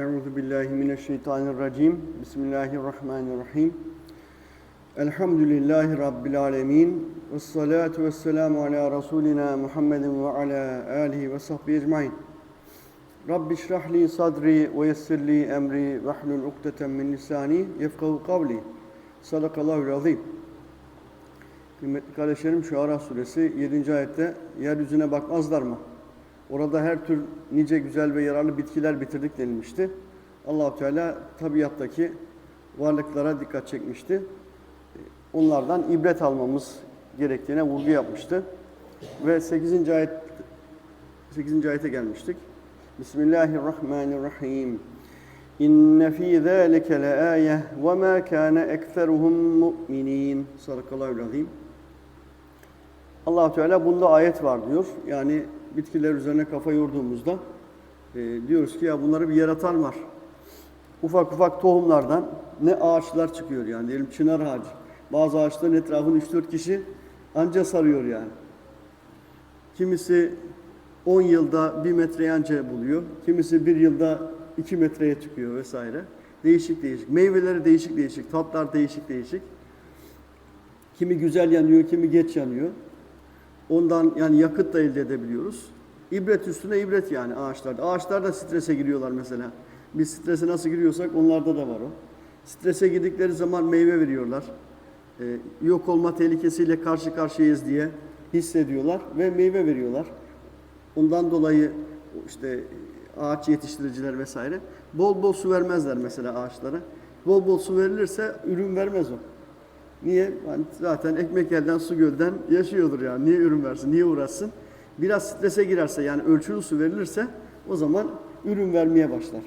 Euzu billahi mineşşeytanirracim. Bismillahirrahmanirrahim. Elhamdülillahi rabbil alamin. Ves salatu vesselamu ala rasulina Muhammedin ve ala alihi ve sahbihi ecmaîn. Rabbi şrah li sadri ve yessir li emri ve hlul ukdeten min lisani yefkahu kavli. Sadakallahu azim. Kıymetli kardeşlerim Şuara suresi 7. ayette yeryüzüne bakmazlar mı? Orada her tür nice güzel ve yararlı bitkiler bitirdik denilmişti. allah Teala tabiattaki varlıklara dikkat çekmişti. Onlardan ibret almamız gerektiğine vurgu yapmıştı. Ve 8. ayet 8. ayete gelmiştik. Bismillahirrahmanirrahim. İnne fî zâlike leâye ve mâ kâne ekseruhum mu'minîn. Sadakallahu azim. allah Teala bunda ayet var diyor. Yani bitkiler üzerine kafa yorduğumuzda e, diyoruz ki ya bunları bir yaratan var. Ufak ufak tohumlardan ne ağaçlar çıkıyor yani diyelim çınar ağacı. Bazı ağaçların etrafını 3-4 kişi anca sarıyor yani. Kimisi 10 yılda 1 metre anca buluyor. Kimisi 1 yılda 2 metreye çıkıyor vesaire. Değişik değişik. Meyveleri değişik değişik. Tatlar değişik değişik. Kimi güzel yanıyor, kimi geç yanıyor. Ondan yani yakıt da elde edebiliyoruz. İbret üstüne ibret yani ağaçlarda. Ağaçlar da strese giriyorlar mesela. Biz strese nasıl giriyorsak onlarda da var o. Strese girdikleri zaman meyve veriyorlar. Ee, yok olma tehlikesiyle karşı karşıyayız diye hissediyorlar ve meyve veriyorlar. Ondan dolayı işte ağaç yetiştiriciler vesaire bol bol su vermezler mesela ağaçlara. Bol bol su verilirse ürün vermez o. Niye? Yani zaten ekmek elden su gölden yaşıyordur yani. Niye ürün versin? Niye uğraşsın? Biraz strese girerse yani ölçülü su verilirse o zaman ürün vermeye başlar.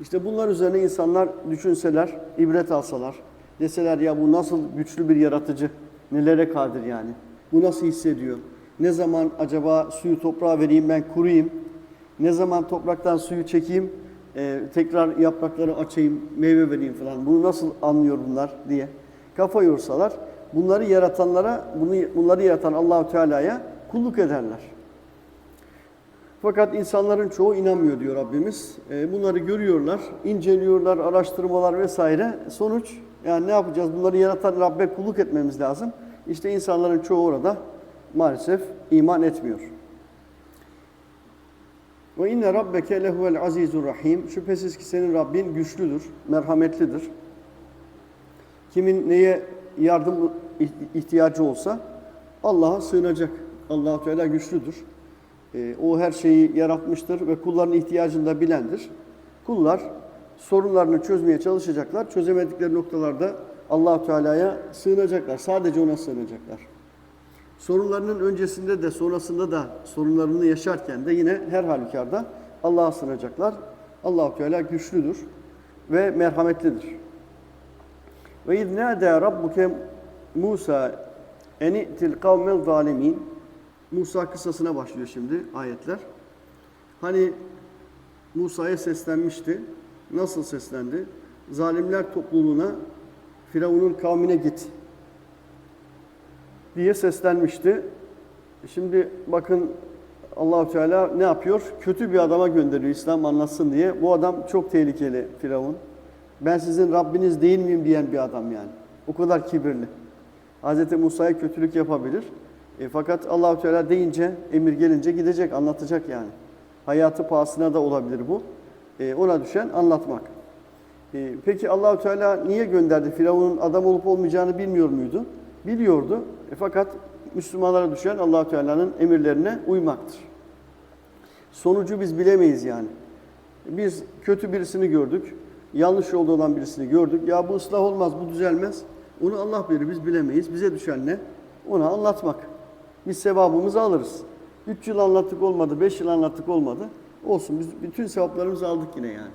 İşte bunlar üzerine insanlar düşünseler, ibret alsalar, deseler ya bu nasıl güçlü bir yaratıcı, nelere kadir yani, bu nasıl hissediyor, ne zaman acaba suyu toprağa vereyim ben kuruyayım, ne zaman topraktan suyu çekeyim, e, tekrar yaprakları açayım, meyve vereyim falan, bunu nasıl anlıyor bunlar diye kafa yorsalar, bunları yaratanlara, bunu, bunları yaratan Allahu Teala'ya kulluk ederler. Fakat insanların çoğu inanmıyor diyor Rabbimiz. E, bunları görüyorlar, inceliyorlar, araştırmalar vesaire. Sonuç yani ne yapacağız? Bunları yaratan Rabbe kulluk etmemiz lazım. İşte insanların çoğu orada maalesef iman etmiyor. Ve inne rabbeke lehuvel azizur rahim. Şüphesiz ki senin Rabbin güçlüdür, merhametlidir. Kimin neye yardım ihtiyacı olsa Allah'a sığınacak. allah Teala güçlüdür. Ee, o her şeyi yaratmıştır ve kulların ihtiyacını da bilendir. Kullar sorunlarını çözmeye çalışacaklar. Çözemedikleri noktalarda allah Teala'ya sığınacaklar. Sadece ona sığınacaklar. Sorunlarının öncesinde de sonrasında da sorunlarını yaşarken de yine her halükarda Allah'a sığınacaklar. allah Teala güçlüdür ve merhametlidir. Ve iz nâdâ rabbuke Musa eni'til kavmel zalimin. Musa kıssasına başlıyor şimdi ayetler. Hani Musa'ya seslenmişti. Nasıl seslendi? Zalimler topluluğuna Firavun'un kavmine git diye seslenmişti. Şimdi bakın Allahu Teala ne yapıyor? Kötü bir adama gönderiyor İslam anlatsın diye. Bu adam çok tehlikeli Firavun. Ben sizin Rabbiniz değil miyim diyen bir adam yani. O kadar kibirli. Hz. Musa'ya kötülük yapabilir. E, fakat Allahu Teala deyince, emir gelince gidecek, anlatacak yani. Hayatı pahasına da olabilir bu. E, ona düşen anlatmak. E, peki Allahu Teala niye gönderdi? Firavun'un adam olup olmayacağını bilmiyor muydu? Biliyordu. E, fakat Müslümanlara düşen Allahu Teala'nın emirlerine uymaktır. Sonucu biz bilemeyiz yani. Biz kötü birisini gördük yanlış yolda olan birisini gördük. Ya bu ıslah olmaz, bu düzelmez. Onu Allah bilir, biz bilemeyiz. Bize düşen ne? Ona anlatmak. Biz sevabımızı alırız. Üç yıl anlattık olmadı, beş yıl anlattık olmadı. Olsun, biz bütün sevaplarımızı aldık yine yani.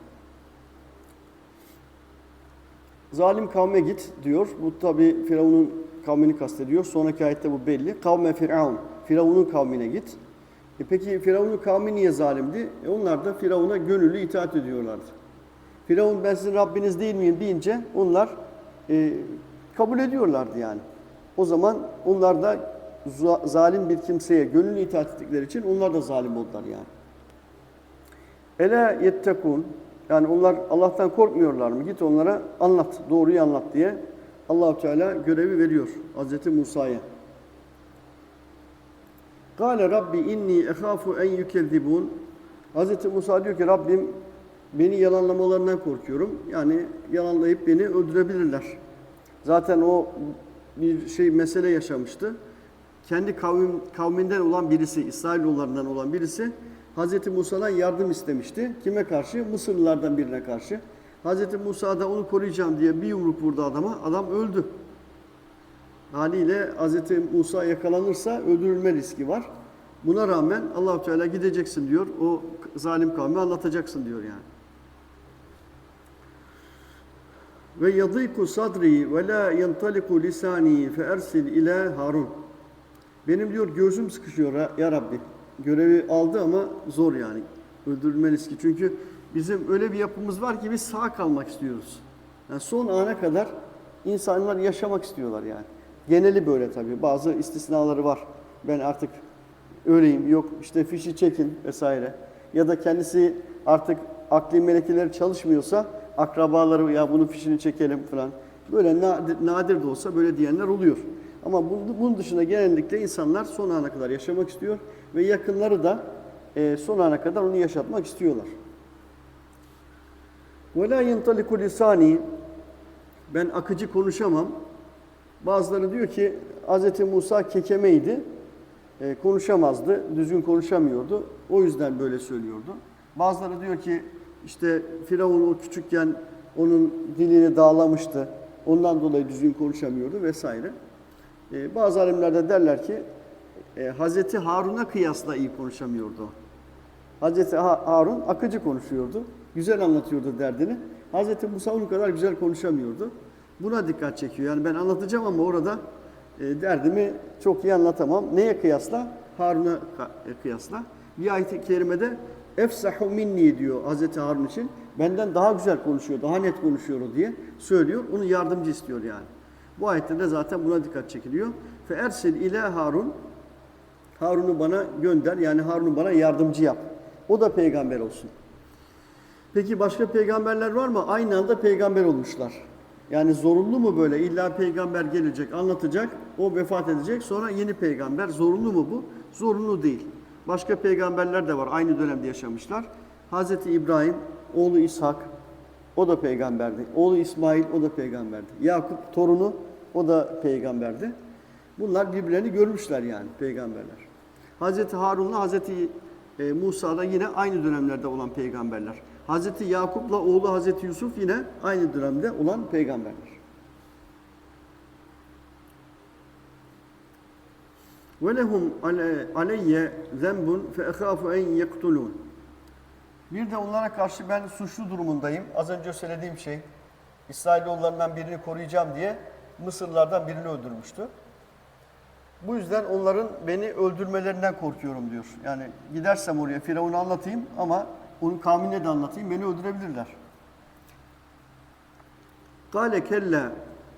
Zalim kavme git diyor. Bu tabi Firavun'un kavmini kastediyor. Sonraki ayette bu belli. Kavme Firavun. Firavun'un kavmine git. E peki Firavun'un kavmi niye zalimdi? E onlar da Firavun'a gönüllü itaat ediyorlardı. Firavun ben sizin Rabbiniz değil miyim deyince onlar e, kabul ediyorlardı yani. O zaman onlar da zalim bir kimseye gönüllü itaat ettikleri için onlar da zalim oldular yani. Ele yettekun. Yani onlar Allah'tan korkmuyorlar mı? Git onlara anlat, doğruyu anlat diye Allahu Teala görevi veriyor Hazreti Musa'ya. Kale Rabbi inni ehafu en yükezzibun. Hazreti Musa diyor ki Rabbim beni yalanlamalarından korkuyorum. Yani yalanlayıp beni öldürebilirler. Zaten o bir şey mesele yaşamıştı. Kendi kavim, kavminden olan birisi, İsrailoğullarından olan birisi Hazreti Musa'dan yardım istemişti. Kime karşı? Mısırlılardan birine karşı. Hazreti Musa da onu koruyacağım diye bir yumruk vurdu adama. Adam öldü. Haliyle Hazreti Musa yakalanırsa öldürülme riski var. Buna rağmen Allahu Teala gideceksin diyor. O zalim kavmi anlatacaksın diyor yani. Ve yadîku sadri ve la yentaliku lisani fe ersil ila Harun. Benim diyor göğsüm sıkışıyor ya- Rabbi. Görevi aldı ama zor yani. Öldürülme riski. Çünkü bizim öyle bir yapımız var ki biz sağ kalmak istiyoruz. Yani son ana kadar insanlar yaşamak istiyorlar yani. Geneli böyle tabii. Bazı istisnaları var. Ben artık öyleyim. Yok işte fişi çekin vesaire. Ya da kendisi artık akli melekeleri çalışmıyorsa akrabaları ya bunun fişini çekelim falan. Böyle nadir, nadir de olsa böyle diyenler oluyor. Ama bunun, bunun dışında genellikle insanlar son ana kadar yaşamak istiyor ve yakınları da e, son ana kadar onu yaşatmak istiyorlar. وَلَا يَنْطَلِكُ لِسَانِي Ben akıcı konuşamam. Bazıları diyor ki Hz. Musa kekemeydi, e, konuşamazdı, düzgün konuşamıyordu. O yüzden böyle söylüyordu. Bazıları diyor ki işte Firavun o küçükken onun dilini dağlamıştı. Ondan dolayı düzgün konuşamıyordu vesaire. E, bazı alimler de derler ki e, Hazreti Harun'a kıyasla iyi konuşamıyordu. Hazreti Ha- Harun akıcı konuşuyordu. Güzel anlatıyordu derdini. Hazreti Musa onun kadar güzel konuşamıyordu. Buna dikkat çekiyor. Yani ben anlatacağım ama orada e, derdimi çok iyi anlatamam. Neye kıyasla? Harun'a e, kıyasla. Bir ayet-i kerimede efsahu minni diyor Hazreti Harun için. Benden daha güzel konuşuyor, daha net konuşuyor diye söylüyor. Onu yardımcı istiyor yani. Bu ayette de zaten buna dikkat çekiliyor. Fe ersil ile Harun Harun'u bana gönder yani Harun'u bana yardımcı yap. O da peygamber olsun. Peki başka peygamberler var mı? Aynı anda peygamber olmuşlar. Yani zorunlu mu böyle? İlla peygamber gelecek, anlatacak, o vefat edecek. Sonra yeni peygamber. Zorunlu mu bu? Zorunlu değil. Başka peygamberler de var. Aynı dönemde yaşamışlar. Hazreti İbrahim, oğlu İshak, o da peygamberdi. Oğlu İsmail, o da peygamberdi. Yakup, torunu, o da peygamberdi. Bunlar birbirlerini görmüşler yani peygamberler. Hazreti Harun'la Hazreti e, Musa da yine aynı dönemlerde olan peygamberler. Hazreti Yakup'la oğlu Hazreti Yusuf yine aynı dönemde olan peygamberler. Ve lehum aleyye zenbun fe ehafu en yektulun. Bir de onlara karşı ben suçlu durumundayım. Az önce söylediğim şey, İsrailoğullarından birini koruyacağım diye Mısırlardan birini öldürmüştü. Bu yüzden onların beni öldürmelerinden korkuyorum diyor. Yani gidersem oraya Firavun'u anlatayım ama onun kavmine de anlatayım, beni öldürebilirler. Kale kella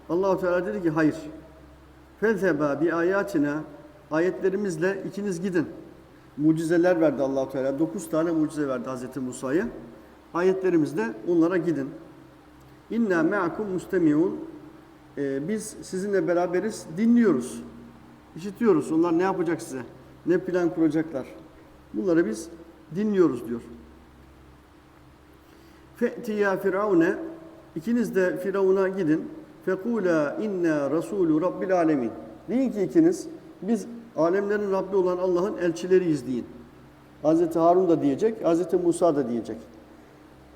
Allahu Teala dedi ki hayır. Fezheba bi ayatina ayetlerimizle ikiniz gidin. Mucizeler verdi Allahu Teala. Dokuz tane mucize verdi Hazreti Musa'ya. Ayetlerimizle onlara gidin. İnna me'akum mustemiun. Ee, biz sizinle beraberiz, dinliyoruz. İşitiyoruz. Onlar ne yapacak size? Ne plan kuracaklar? Bunları biz dinliyoruz diyor. Fe'ti ya firavune ikiniz de Firavun'a gidin. Fekula inna rasulü rabbil alemin. Deyin ki ikiniz biz alemlerin Rabbi olan Allah'ın elçileriyiz deyin. Hazreti Harun da diyecek, Hazreti Musa da diyecek.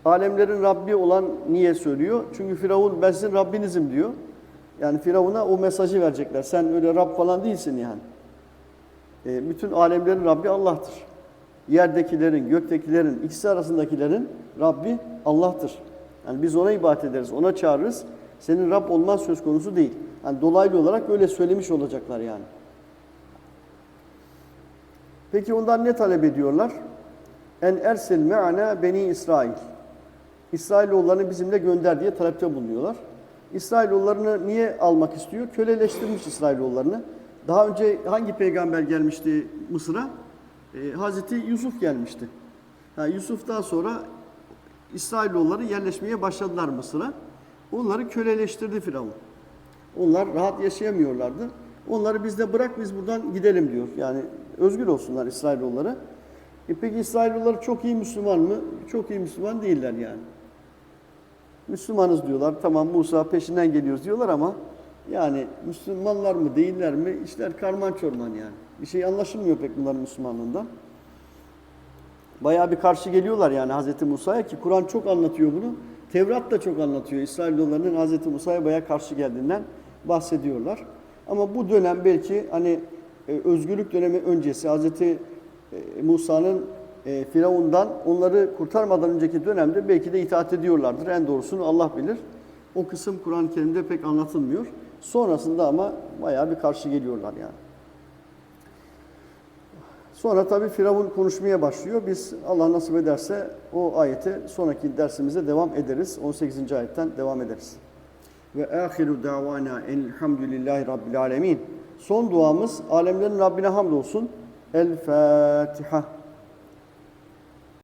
Alemlerin Rabbi olan niye söylüyor? Çünkü Firavun ben sizin Rabbinizim diyor. Yani Firavun'a o mesajı verecekler. Sen öyle Rab falan değilsin yani. E, bütün alemlerin Rabbi Allah'tır. Yerdekilerin, göktekilerin, ikisi arasındakilerin Rabbi Allah'tır. Yani biz ona ibadet ederiz, ona çağırırız. Senin Rab olman söz konusu değil. Yani dolaylı olarak öyle söylemiş olacaklar yani. Peki ondan ne talep ediyorlar? En ersil me'ana beni İsrail. İsrailoğullarını bizimle gönder diye talepte bulunuyorlar. İsrailoğullarını niye almak istiyor? Köleleştirmiş İsrailoğullarını. Daha önce hangi peygamber gelmişti Mısır'a? Ee, Hazreti Yusuf gelmişti. Ha, Yusuf'tan sonra İsrailoğulları yerleşmeye başladılar Mısır'a. Onları köleleştirdi Firavun. Onlar rahat yaşayamıyorlardı. Onları bizde bırak biz buradan gidelim diyor. Yani özgür olsunlar İsrailoğulları. E peki İsrailoğulları çok iyi Müslüman mı? Çok iyi Müslüman değiller yani. Müslümanız diyorlar. Tamam Musa peşinden geliyoruz diyorlar ama yani Müslümanlar mı değiller mi? İşler karman çorman yani. Bir şey anlaşılmıyor pek bunların Müslümanlığından. Bayağı bir karşı geliyorlar yani Hazreti Musa'ya ki Kur'an çok anlatıyor bunu. Tevrat da çok anlatıyor. İsrailoğullarının Hazreti Musa'ya bayağı karşı geldiğinden bahsediyorlar. Ama bu dönem belki hani e, özgürlük dönemi öncesi Hazreti Musa'nın e, Firavundan onları kurtarmadan önceki dönemde belki de itaat ediyorlardır. En doğrusunu Allah bilir. O kısım Kur'an-ı Kerim'de pek anlatılmıyor. Sonrasında ama bayağı bir karşı geliyorlar yani. Sonra tabii Firavun konuşmaya başlıyor. Biz Allah nasip ederse o ayete sonraki dersimizde devam ederiz. 18. ayetten devam ederiz. Ve ahiru davana elhamdülillahi rabbil alemin. Son duamız alemlerin Rabbine hamdolsun. El Fatiha.